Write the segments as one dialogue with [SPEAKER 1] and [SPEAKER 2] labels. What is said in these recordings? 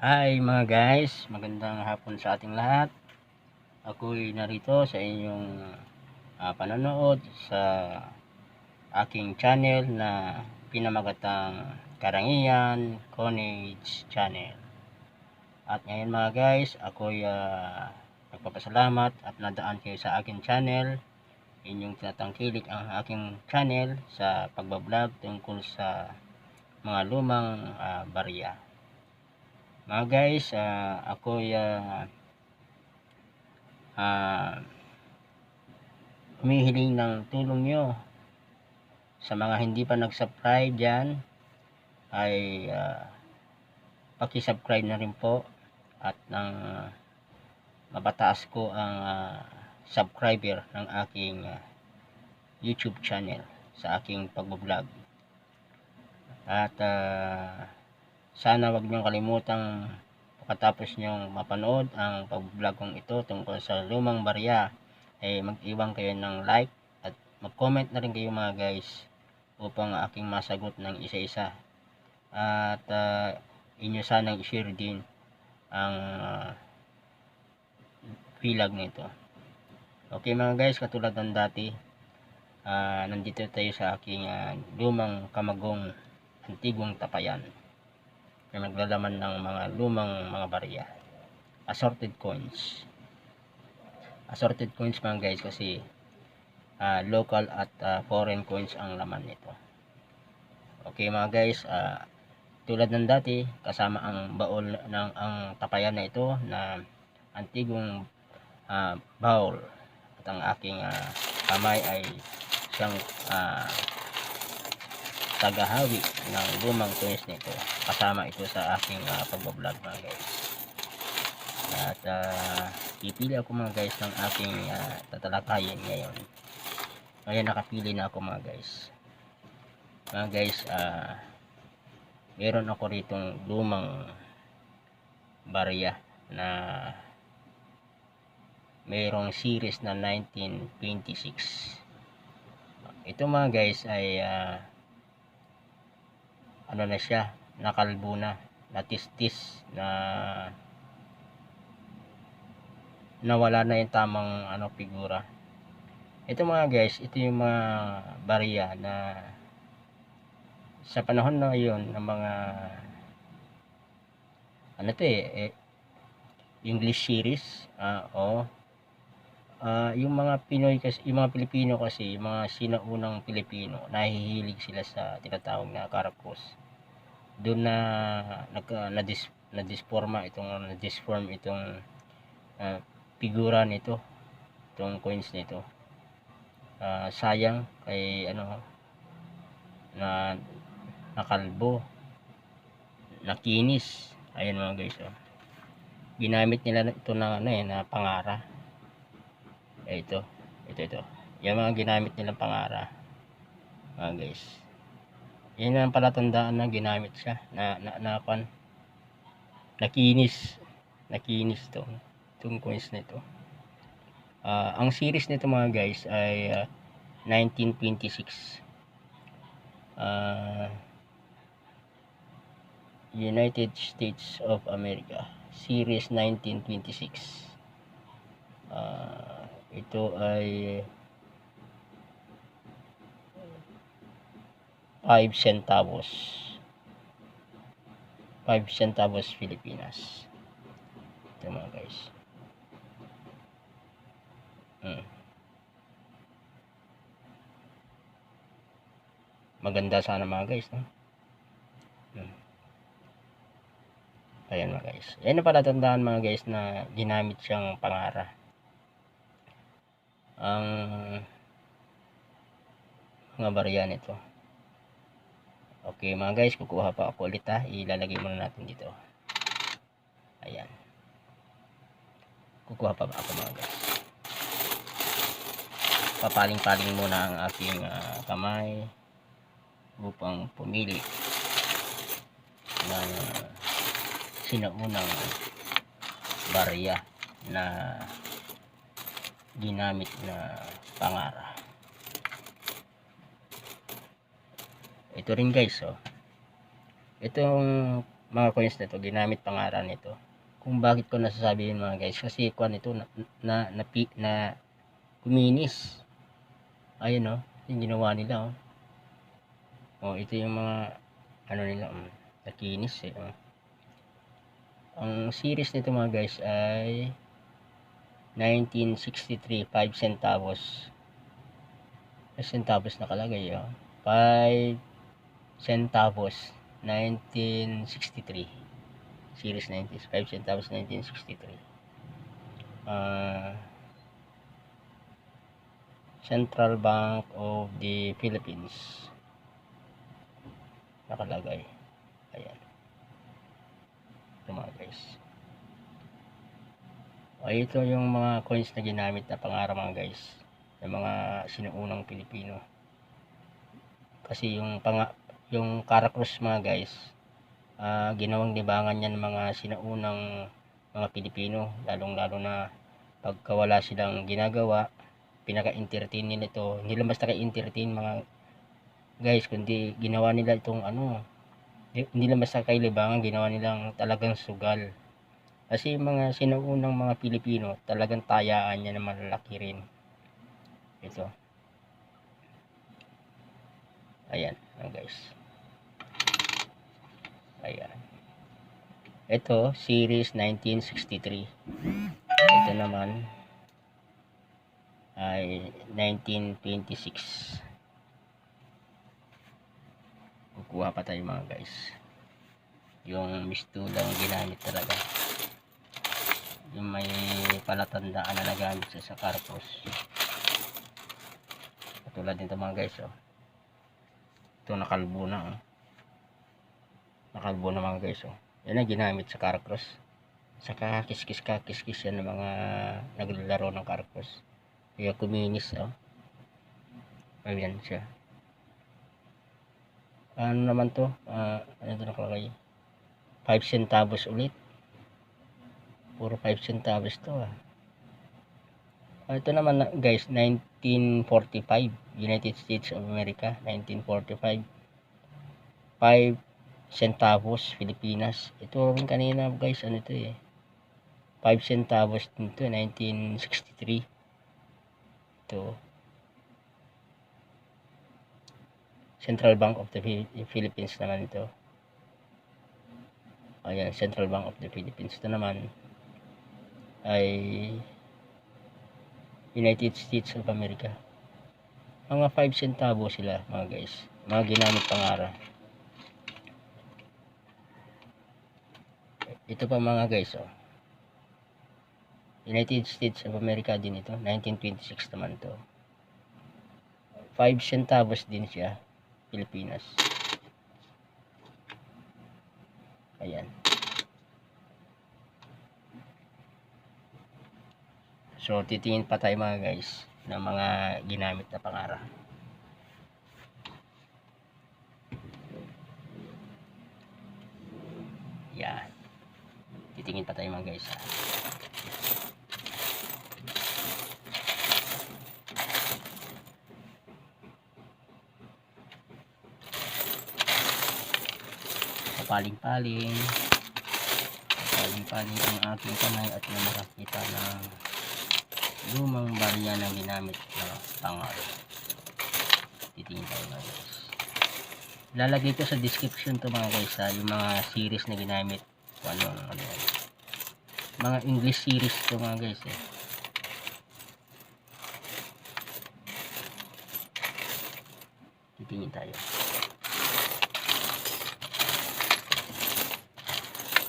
[SPEAKER 1] Hi mga guys, magandang hapon sa ating lahat. Ako'y narito sa inyong ah, panonood sa aking channel na pinamagatang Karangian Conage Channel. At ngayon mga guys, ako'y ah, nagpapasalamat at nadaan kayo sa aking channel. Inyong tinatangkilik ang aking channel sa pagbablog tungkol sa mga lumang ah, barya. Mga guys, ah, ako uh, ah, humihiling ng tulong nyo sa mga hindi pa nag-subscribe dyan ay ah, paki-subscribe na rin po at nang ah, mapataas ko ang ah, subscriber ng aking ah, YouTube channel sa aking pagbablog. At ah, sana wag niyong kalimutang pagkatapos niyong mapanood ang pag-vlog kong ito tungkol sa lumang barya. Ay mag-iwan kayo ng like at mag-comment na rin kayo mga guys upang aking masagot ng isa-isa. At uh, inyo sanang i-share din ang uh, vlog nito okay mga guys katulad ng dati uh, nandito tayo sa aking uh, lumang kamagong antigong tapayan na naglalaman ng mga lumang mga barya. Assorted coins. Assorted coins mga guys kasi ah, local at ah, foreign coins ang laman nito. Okay mga guys ah, tulad ng dati kasama ang baol ng ang tapayan na ito na antigong ah, bowl at ang aking ah, kamay ay siyang ah, tagahawi ng lumang coins nito. Kasama ito sa aking uh, pagbablog mga guys. At uh, pipili ako mga guys ng aking uh, tatalakayin ngayon. Ngayon nakapili na ako mga guys. Mga guys uh, meron ako ritong lumang barya na mayroong series na 1926 ito mga guys ay uh, ano na siya nakalbo na natistis na nawala na yung tamang ano figura. Ito mga guys ito yung mga barya na sa panahon na yun ng mga ano to eh, eh English series uh, o uh, yung mga Pinoy kasi yung mga Pilipino kasi yung mga sinaunang Pilipino nahihilig sila sa tinatawag na karapos doon na nagka na, dis, na disforma itong na disform itong uh, figura nito itong coins nito. Uh, sayang kay ano na nakalbo nakinis. Ayun mga guys oh. ginamit nila ito na ano eh na pangara ito ito ito. Yung mga ginamit nilang pangara mga guys. Yan ang palatandaan na ginamit siya. Na na, na pan nakinis. Nakinis to. Itong coins nito uh, ang series nito mga guys ay uh, 1926 uh, United States of America. Series 1926 uh, ito ay 5 centavos 5 centavos Pilipinas ito mga guys hmm. maganda sana mga guys no? hmm. ayan mga guys yan na pala tandaan mga guys na ginamit siyang pangara ang mga barya nito Okay mga guys, kukuha pa ako ulit ha. Ilalagay muna natin dito. Ayan. Kukuha pa ako mga guys. Papaling-paling muna ang aking uh, kamay upang pumili ng sinaunang barya na ginamit na pangara. ito rin guys oh itong mga coins na to ginamit pangaran nito kung bakit ko nasasabi yun mga guys kasi kuan ito na na na, na, na kuminis ayun oh yung ginawa nila oh oh ito yung mga ano nila um, nakinis eh oh. ang series nito mga guys ay 1963 5 centavos. 5 centavos nakalagay oh. 5 centavos 1963 series 90 5 centavos 1963 uh, Central Bank of the Philippines. Nakalagay. Ayan. Mga guys ay ito yung mga coins na ginamit na pangaraw mga guys. Ng mga sinuunang Pilipino. Kasi yung pang yung Caracruz mga guys ah, ginawang libangan yan ng mga sinaunang mga Pilipino. Lalong lalo na pagkawala silang ginagawa pinaka-entertain nila ito. Hindi lang basta ka-entertain mga guys kundi ginawa nila itong ano hindi lang basta kay libangan ginawa nilang talagang sugal kasi mga sinuunang mga Pilipino talagang tayaan niya na malalaki rin. Ito. Ayan mga guys. Ayan. Ito series 1963 ito naman ay 1926 kukuha pa tayo mga guys. Yung mistulang ginamit talaga yung may palatandaan na nagamit sa sa carpos katulad nito mga guys oh. ito nakalbo na oh. nakalbo na mga guys oh. yan ang ginamit sa carcross saka kiskis ka kiskis yan ng mga naglalaro ng carcross kaya kuminis oh. ayan siya ano naman to uh, ano ito nakalagay 5 centavos ulit puro 5 centavos to ah. Ah, ito naman na- guys 1945 United States of America 1945 5 centavos Pilipinas. Ito rin kanina guys ano ito eh. 5 centavos din to 1963 ito. Central Bank of the Phil- Philippines naman ito. Ayan Central Bank of the Philippines. Ito naman ay United States of America. Mga 5 centavo sila mga guys. Mga ginamit pangara ito pa mga guys oh. United States of America din ito. 1926 naman to. 5 centavos din siya Pilipinas ayan So, titingin pa tayo mga guys ng mga ginamit na pangara. Yan. Titingin pa tayo mga guys. ha. Papaling-paling. Papaling-paling ang aking kamay at na makakita ng lumang barya na ginamit na pangaro. Titingin tayo mga guys. Lalagay ko sa description to mga guys ha, yung mga series na ginamit. Kung ano, ano, ano. Mga English series to mga guys eh. Titingin tayo.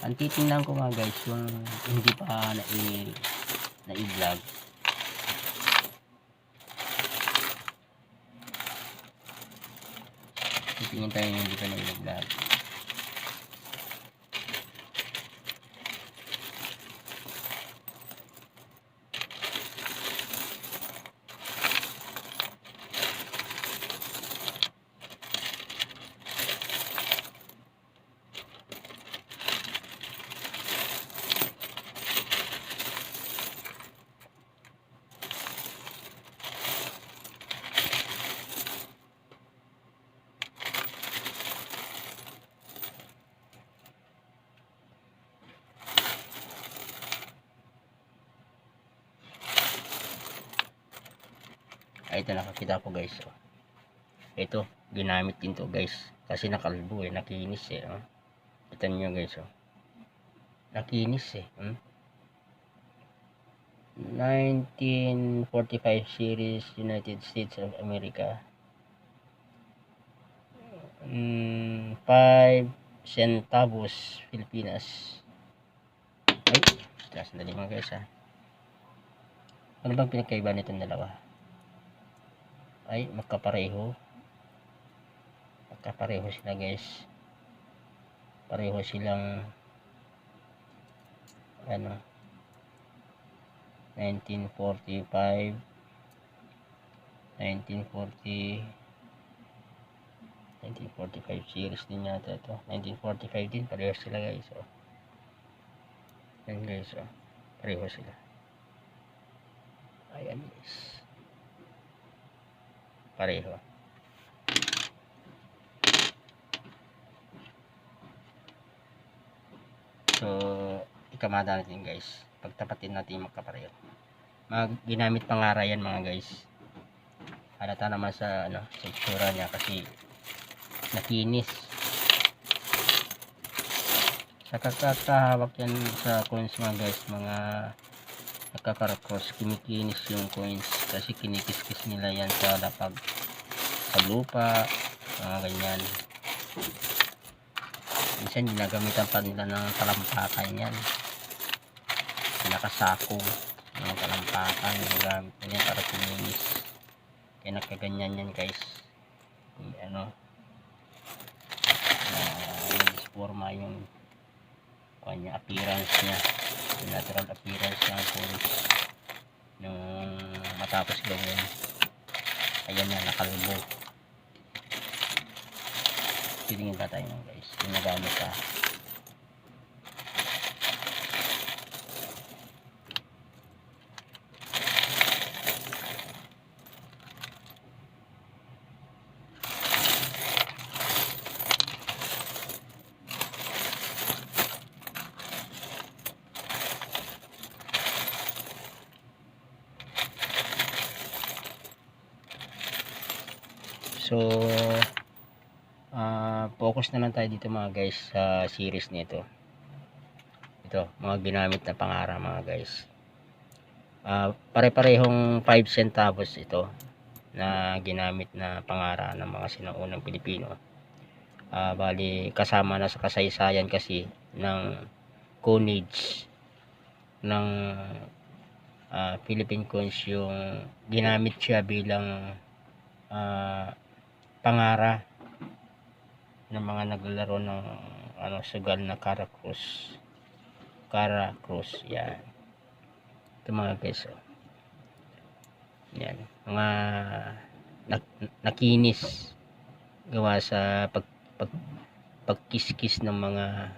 [SPEAKER 1] Ang titingnan ko mga guys yung hindi pa na na i-vlog titingin tayo yung hindi pa nag-vlog ito nakakita ko guys. Oh. Ito, ginamit din to guys. Kasi nakalbo eh, nakinis eh. Oh. Ito nyo guys. Oh. Nakinis eh. Hmm? 1945 series United States of America. Mm, 5 centavos Pilipinas. Ay, sandali mga guys ha. Ano bang pinagkaiba nitong dalawa? Ay, magkapareho. Magkapareho sila guys. Pareho silang ano 1945 1940 1945 series din yata ito 1945 din pareho sila guys oh. yan guys oh. pareho sila ayan guys pareho. So ikamada natin guys. Pagtapatin natin yung magkapareho. Mag ginamit pangara yan mga guys. Halata naman sa ano sa niya kasi nakinis. Sa kakakahawak yan sa coins mga guys mga nakakarakros kinikinis yung coins kasi kinikis-kis nila yan sa lapag sa lupa mga ganyan. Minsan ginagamitan pa nila ng talampakan yan nakasakong mga talampakan gamit nila para kininis kaya nakaganyan yan guys. Yung ano uh, nag-forma yung kanya appearance niya yung natural appearance ng coins nung matapos gawin ayan yan nakalbo. Tingin pa tayo guys. Yung nagamit ka So, ah focus na lang tayo dito mga guys sa series nito. Ito, mga ginamit na pangara mga guys. Ah, pare-parehong 5 centavos ito na ginamit na pangara ng mga sinaunang Pilipino. Ah, bali kasama na sa kasaysayan kasi ng coinage ng ah, Philippine coins yung ginamit siya bilang ah, pangara ng mga naglalaro ng ano sugal na Cara Cruz Cara Cruz yan ito mga guys oh. yan mga nak nakinis gawa sa pag, pag pagkiskis ng mga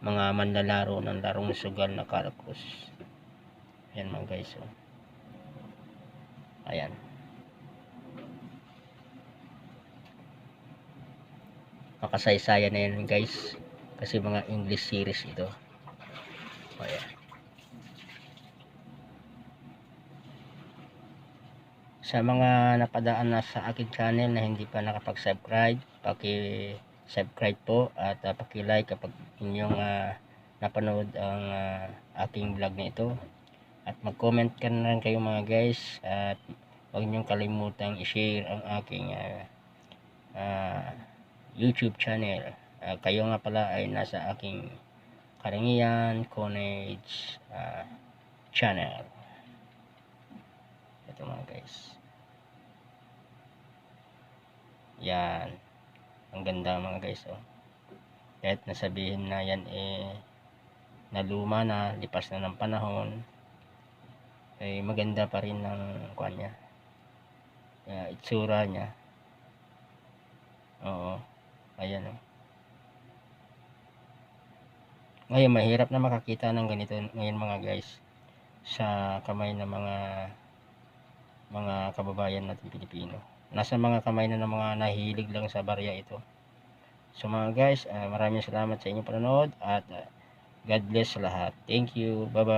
[SPEAKER 1] mga manlalaro ng larong sugal na Cara Cruz yan mga guys oh. ayan makasaysayan na yan guys. Kasi mga English series ito. O yan sa mga napadaan na sa aking channel na hindi pa nakapag-subscribe paki-subscribe po at uh, paki-like kapag inyong uh, napanood ang uh, aking vlog na ito. At mag-comment ka na rin kayo mga guys at huwag niyong kalimutang i-share ang aking uh, uh, YouTube channel. Uh, kayo nga pala ay nasa aking Karingian Conage uh, channel. Ito mga guys. Yan. Ang ganda mga guys. Oh. Kahit nasabihin na yan eh naluma na, lipas na ng panahon, ay maganda pa rin ng kuan niya. Uh, itsura niya. Oo ayan o ngayon mahirap na makakita ng ganito ngayon mga guys sa kamay ng mga mga kababayan natin Pilipino. Nasa mga kamay na ng mga nahilig lang sa barya ito. So mga guys uh, maraming salamat sa inyong panonood at uh, God bless lahat. Thank you. Bye bye